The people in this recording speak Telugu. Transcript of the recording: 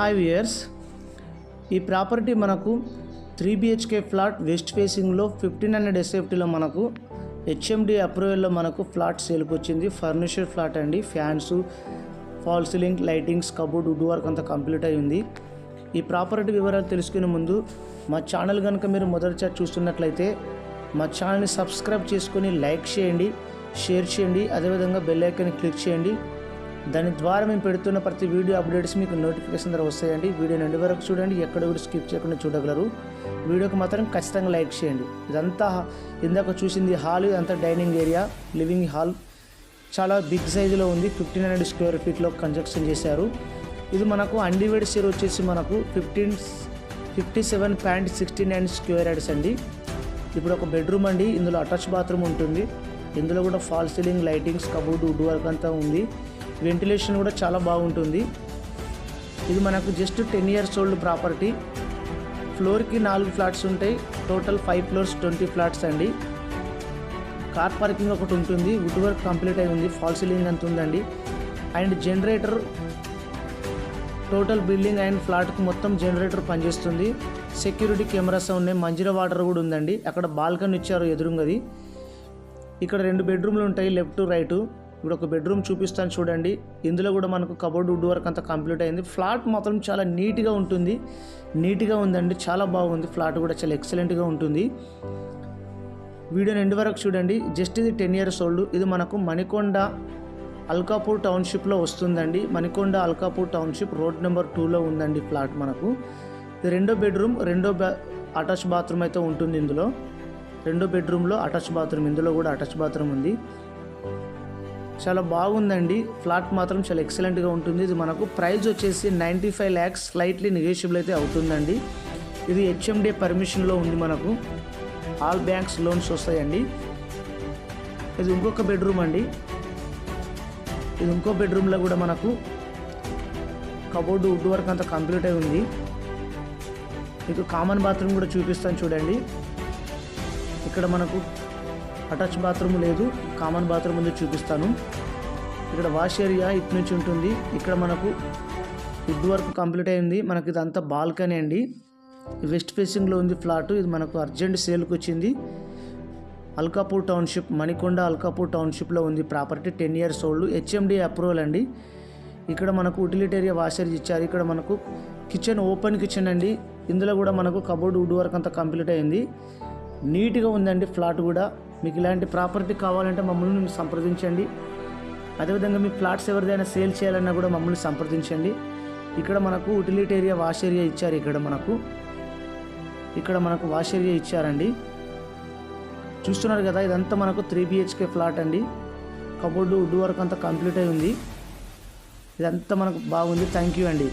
Five years. ఈ ప్రాపర్టీ మనకు త్రీ బిహెచ్కే ఫ్లాట్ వెస్ట్ ఫేసింగ్లో ఫిఫ్టీన్ హండ్రెడ్ ఎస్ఎఫ్టీలో మనకు హెచ్ఎండి అప్రూవల్లో మనకు ఫ్లాట్ సేల్కి వచ్చింది ఫర్నిచర్ ఫ్లాట్ అండి. Fans fall ceiling lightings cupboard wood work అంతా కంప్లీట్ అయి ఉంది. ఈ ప్రాపర్టీ వివరాలు తెలుసుకునే ముందు మా ఛానల్ కనుక మీరు మొదటిసారి చూస్తున్నట్లయితే మా ఛానల్ని సబ్స్క్రైబ్ చేసుకొని లైక్ చేయండి షేర్ చేయండి అదేవిధంగా బెల్ ఐకాన్ని క్లిక్ చేయండి. దాని ద్వారా మేము పెడుతున్న ప్రతి వీడియో అప్డేట్స్ మీకు నోటిఫికేషన్ ద్వారా వస్తాయండి. వీడియో నుండి వరకు చూడండి ఎక్కడ కూడా స్కిప్ చేయకుండా చూడగలరు. వీడియోకి మాత్రం ఖచ్చితంగా లైక్ చేయండి. ఇదంతా ఇందాక చూసింది హాల్ ఇదంతా డైనింగ్ ఏరియా లివింగ్ హాల్. చాలా బిగ్ సైజులో ఉంది ఫిఫ్టీన్ హండ్రెడ్ స్క్వేర్ ఫీట్లో కన్స్ట్రక్షన్ చేశారు. ఇది మనకు అన్డివైడ్ షేర్ వచ్చేసి మనకు fifteen fifty seven point sixty nine square yards అండి. ఇప్పుడు ఒక బెడ్రూమ్ అండి ఇందులో అటాచ్ బాత్రూమ్ ఉంటుంది. ఇందులో కూడా fall ceiling lightings cupboard wood work అంతా ఉంది. వెంటిలేషన్ కూడా చాలా బాగుంటుంది. ఇది మనకు just ten years old property ఫ్లోర్కి నాలుగు ఫ్లాట్స్ ఉంటాయి. Total five floors twenty flats అండి. కార్ పార్కింగ్ ఒకటి ఉంటుంది. వుడ్ వర్క్ కంప్లీట్ అయి ఉంది. ఫాల్ సీలింగ్ అంత ఉందండి. And generator total building and ఫ్లాట్కి మొత్తం జనరేటర్ పనిచేస్తుంది. సెక్యూరిటీ కెమెరాస్ ఉన్నాయి. మంజీరా వాటర్ కూడా ఉందండి. అక్కడ బాల్కనీ ఇచ్చారు ఎదురుంగది. ఇక్కడ రెండు బెడ్రూమ్లు ఉంటాయి లెఫ్ట్ రైట్ ఇప్పుడు ఒక బెడ్రూమ్ చూపిస్తాను చూడండి. ఇందులో కూడా మనకు కబోర్డ్ వుడ్ వర్క్ అంతా కంప్లీట్ అయింది. ఫ్లాట్ మాత్రం చాలా నీట్గా ఉంటుంది. నీట్గా ఉందండి. చాలా బాగుంది. ఫ్లాట్ కూడా చాలా ఎక్సలెంట్గా ఉంటుంది. వీడియోని ఎండ్ వరకు చూడండి. జస్ట్ ఇది టెన్ ఇయర్స్ ఓల్డ్ ఇది మనకు మణికొండ అల్కాపూర్ టౌన్షిప్లో వస్తుందండి. Manikonda Alkapur township road number టూలో ఉందండి ఫ్లాట్ మనకు. ఇది రెండో బెడ్రూమ్ రెండో బా అటాచ్ బాత్రూమ్ అయితే ఉంటుంది ఇందులో. రెండో బెడ్రూమ్లో అటాచ్ బాత్రూమ్ ఇందులో కూడా అటాచ్ బాత్రూమ్ ఉంది. చాలా బాగుందండి. ఫ్లాట్ మాత్రం చాలా ఎక్సలెంట్గా ఉంటుంది. ఇది మనకు ప్రైస్ వచ్చేసి ninety five lakhs slightly negotiable అయితే అవుతుందండి. ఇది హెచ్ఎండి పర్మిషన్లో ఉంది మనకు. ఆల్ బ్యాంక్స్ లోన్స్ వస్తాయండి. ఇది ఇంకొక బెడ్రూమ్ అండి. ఇది ఇంకో బెడ్రూమ్లో కూడా మనకు కబోర్డు వుడ్ వర్క్ అంతా కంప్లీట్ అయి ఉంది. మీకు కామన్ బాత్రూమ్ కూడా చూపిస్తాను చూడండి. ఇక్కడ మనకు అటాచ్ బాత్రూమ్ లేదు కామన్ బాత్రూమ్ ఉంది చూపిస్తాను. ఇక్కడ వాష్ ఏరియా ఇటు నుంచి ఉంటుంది. ఇక్కడ మనకు వుడ్ వర్క్ కంప్లీట్ అయింది. మనకి ఇదంతా బాల్కనీ అండి. వెస్ట్ ఫేసింగ్లో ఉంది ఫ్లాట్. ఇది మనకు అర్జెంట్ సేల్కి వచ్చింది. అల్కాపూర్ టౌన్షిప్ మణికొండ అల్కాపూర్ టౌన్షిప్లో ఉంది property ten years old. HMD approval అండి. ఇక్కడ మనకు ఉటిలిటేరియా వాషర్ ఇచ్చారు. ఇక్కడ మనకు కిచెన్ ఓపెన్ కిచెన్ అండి. ఇందులో కూడా మనకు కబోర్డ్ వుడ్ వర్క్ అంతా కంప్లీట్ అయింది. నీట్గా ఉందండి ఫ్లాట్ కూడా. మీకు ఇలాంటి ప్రాపర్టీ కావాలంటే మమ్మల్ని సంప్రదించండి. అదేవిధంగా మీ ఫ్లాట్స్ ఎవరిదైనా సేల్ చేయాలన్నా కూడా మమ్మల్ని సంప్రదించండి. ఇక్కడ మనకు ఉటిలిటీ ఏరియా వాష్ ఏరియా ఇచ్చారు ఇక్కడ మనకు. ఇక్కడ మనకు వాష్ ఏరియా ఇచ్చారండి. చూస్తున్నారు కదా ఇదంతా మనకు త్రీ బిహెచ్కే ఫ్లాట్ అండి. కబోర్డు వుడ్ వర్క్ అంతా కంప్లీట్ అయి ఉంది. ఇదంతా మనకు బాగుంది. థ్యాంక్ యూ అండి.